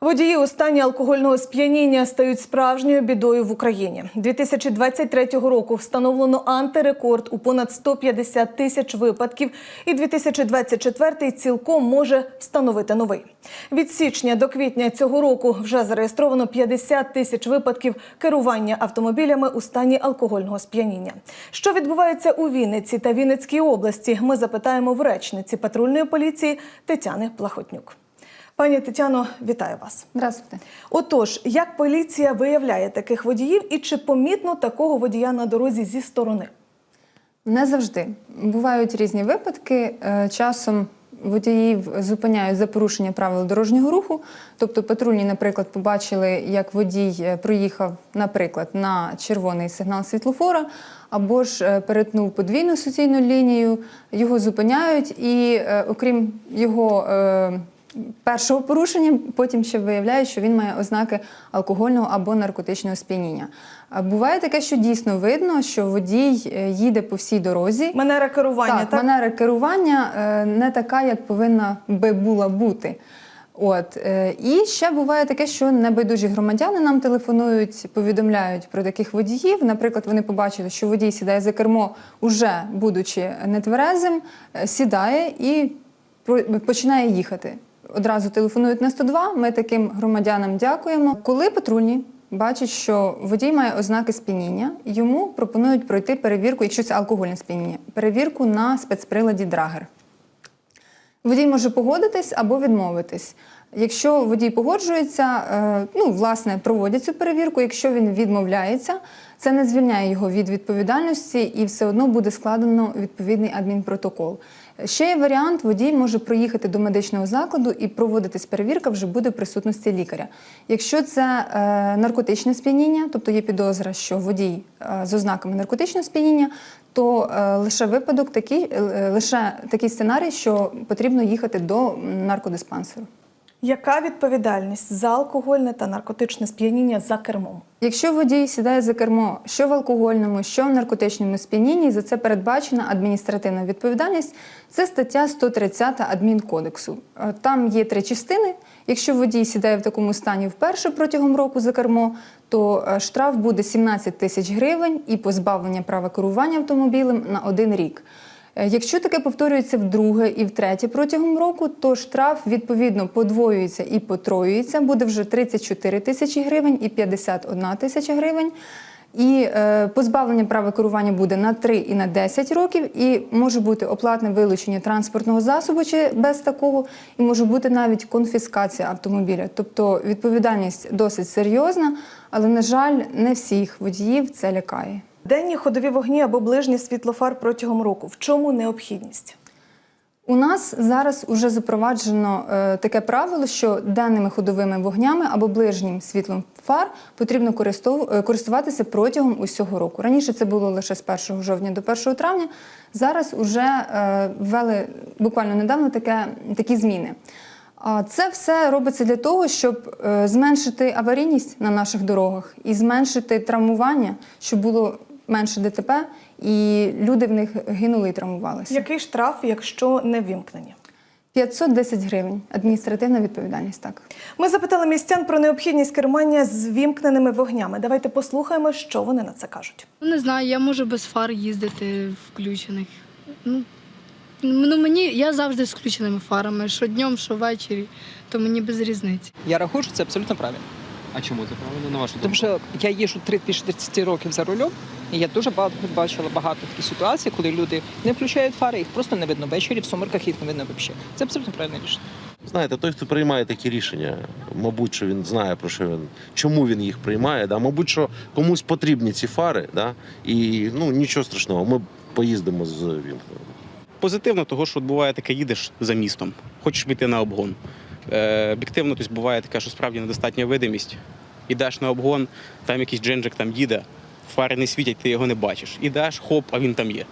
Водії у стані алкогольного сп'яніння стають справжньою бідою в Україні. 2023 року встановлено антирекорд у понад 150 тисяч випадків, і 2024 цілком може встановити новий. Від січня до квітня цього року вже зареєстровано 50 тисяч випадків керування автомобілями у стані алкогольного сп'яніння. Що відбувається у Вінниці та Вінницькій області? Ми запитаємо в речниці патрульної поліції Тетяни Плахотнюк. Пані Тетяно, вітаю вас. Здравствуйте. Отож, як поліція виявляє таких водіїв і чи помітно такого водія на дорозі зі сторони? Не завжди бувають різні випадки. Е, Часом водіїв зупиняють за порушення правил дорожнього руху. Тобто патрульні, наприклад, побачили, як водій е, проїхав, наприклад, на червоний сигнал світлофора, або ж е, перетнув подвійну суцільну лінію, його зупиняють, і окрім його. Першого порушення потім ще виявляють, що він має ознаки алкогольного або наркотичного сп'яніння. Буває таке, що дійсно видно, що водій е, їде по всій дорозі. Манера керування, так, так? манера керування е, не така, як повинна би була бути. От е, і ще буває таке, що небайдужі громадяни нам телефонують, повідомляють про таких водіїв. Наприклад, вони побачили, що водій сідає за кермо, уже будучи нетверезим, сідає і починає їхати. Одразу телефонують на 102, Ми таким громадянам дякуємо. Коли патрульні бачать, що водій має ознаки сп'яніння, йому пропонують пройти перевірку, якщо це алкогольне сп'яніння, перевірку на спецприладі Драгер. Водій може погодитись або відмовитись. Якщо водій погоджується, е, ну власне проводять цю перевірку. Якщо він відмовляється, це не звільняє його від відповідальності і все одно буде складено відповідний адмінпротокол. Ще є варіант: водій може проїхати до медичного закладу і проводитись перевірка вже буде в присутності лікаря. Якщо це е, наркотичне сп'яніння, тобто є підозра, що водій е, з ознаками наркотичного сп'яніння, то е, лише випадок такий, е, лише такий сценарій, що потрібно їхати до наркодиспансеру. Яка відповідальність за алкогольне та наркотичне сп'яніння за кермом? Якщо водій сідає за кермо, що в алкогольному, що в наркотичному сп'янінні, за це передбачена адміністративна відповідальність. Це стаття 130 адмінкодексу. Е, Там є три частини. Якщо водій сідає в такому стані вперше протягом року за кермо, то е, штраф буде 17 тисяч гривень і позбавлення права керування автомобілем на один рік. Е, Якщо таке повторюється вдруге і втретє протягом року, то штраф відповідно подвоюється і потроюється, буде вже 34 тисячі гривень і 51 тисяча гривень. І е, позбавлення права керування буде на 3 і на 10 років, і може бути оплатне вилучення транспортного засобу чи без такого, і може бути навіть конфіскація автомобіля. Тобто відповідальність досить серйозна, але на жаль, не всіх водіїв це лякає. Денні ходові вогні або ближні світлофар протягом року. В чому необхідність? У нас зараз вже запроваджено е, таке правило, що денними ходовими вогнями або ближнім світлом фар потрібно е, користуватися протягом усього року. Раніше це було лише з 1 жовтня до 1 травня. Зараз вже е, ввели буквально недавно таке, такі зміни. А Це все робиться для того, щоб зменшити аварійність на наших дорогах і зменшити травмування, щоб було менше ДТП, і люди в них гинули і травмувалися. Який штраф, якщо не вімкнені? 510 гривень. Адміністративна відповідальність. Так Ми запитали містян про необхідність керування з вімкненими вогнями. Давайте послухаємо, що вони на це кажуть. Ну, не знаю, я можу без фар їздити включених. Ну, ну мені я завжди з включеними фарами, що днем, що ввечері, то мені без різниці. Я рахую, що це абсолютно правильно. А чому це правильно на вашу думку? Тому що я їжджу 3 більше 30 років за рулем, і я дуже багато бачила багато таких ситуацій, коли люди не включають фари, їх просто не видно ввечері, в сумерках їх не видно взагалі. Це абсолютно правильне рішення. Знаєте, той, хто приймає такі рішення, мабуть, що він знає про що він, чому він їх приймає. Да? Мабуть, що комусь потрібні ці фари, да? і ну нічого страшного, ми поїздимо з вімкненими. Позитивно, того, що буває таке, їдеш за містом, хочеш піти на обгон. Е, об'єктивно, тобто буває таке, що справді недостатня видимість. Ідеш на обгон, там якийсь джинджик там їде, фари не світять, ти його не бачиш. Ідеш, хоп, а він там є.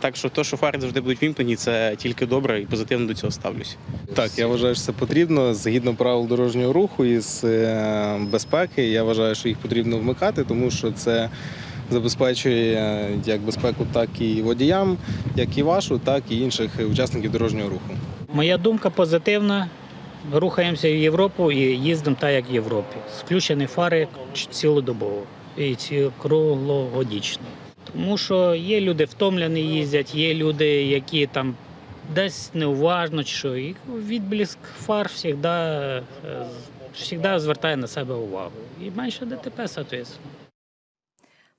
Так що то, що фари завжди будуть вімкнені, це тільки добре і позитивно до цього ставлюся. Так, я вважаю, що це потрібно згідно правил дорожнього руху і з е, безпеки. Я вважаю, що їх потрібно вмикати, тому що це забезпечує е, як безпеку, так і водіям, як і вашу, так і інших учасників дорожнього руху. Моя думка позитивна. рухаємося в Європу і їздимо так, як в Європі. Включені фари цілодобово і ці круглогодічно. Тому що є люди втомлені їздять, є люди, які там десь неуважно чи що. І відблиск фар завжди, завжди звертає на себе увагу. І менше ДТП, соответственно.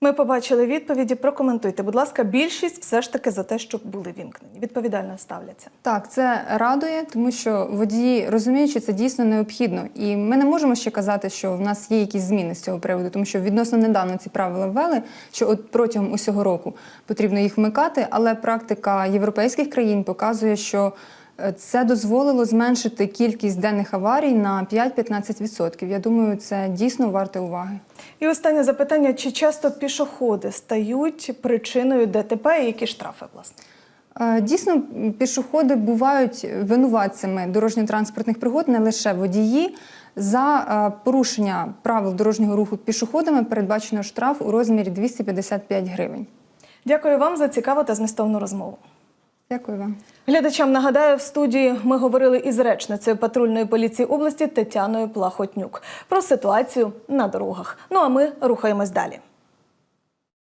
Ми побачили відповіді. Прокоментуйте, будь ласка, більшість все ж таки за те, щоб були вімкнені. Відповідально ставляться. Так, це радує, тому що водії розуміють, що це дійсно необхідно. І ми не можемо ще казати, що в нас є якісь зміни з цього приводу, тому що відносно недавно ці правила ввели, що от протягом усього року потрібно їх вмикати, але практика європейських країн показує, що це дозволило зменшити кількість денних аварій на 5-15%. Я думаю, це дійсно варте уваги. І останнє запитання: чи часто пішоходи стають причиною ДТП і які штрафи, власне? Е, Дійсно, пішоходи бувають винуватцями дорожньо-транспортних пригод, не лише водії. За е, порушення правил дорожнього руху пішоходами передбачено штраф у розмірі 255 гривень. Дякую вам за цікаву та змістовну розмову. Дякую вам. Глядачам нагадаю, в студії ми говорили із речницею патрульної поліції області Тетяною Плахотнюк про ситуацію на дорогах. Ну а ми рухаємось далі.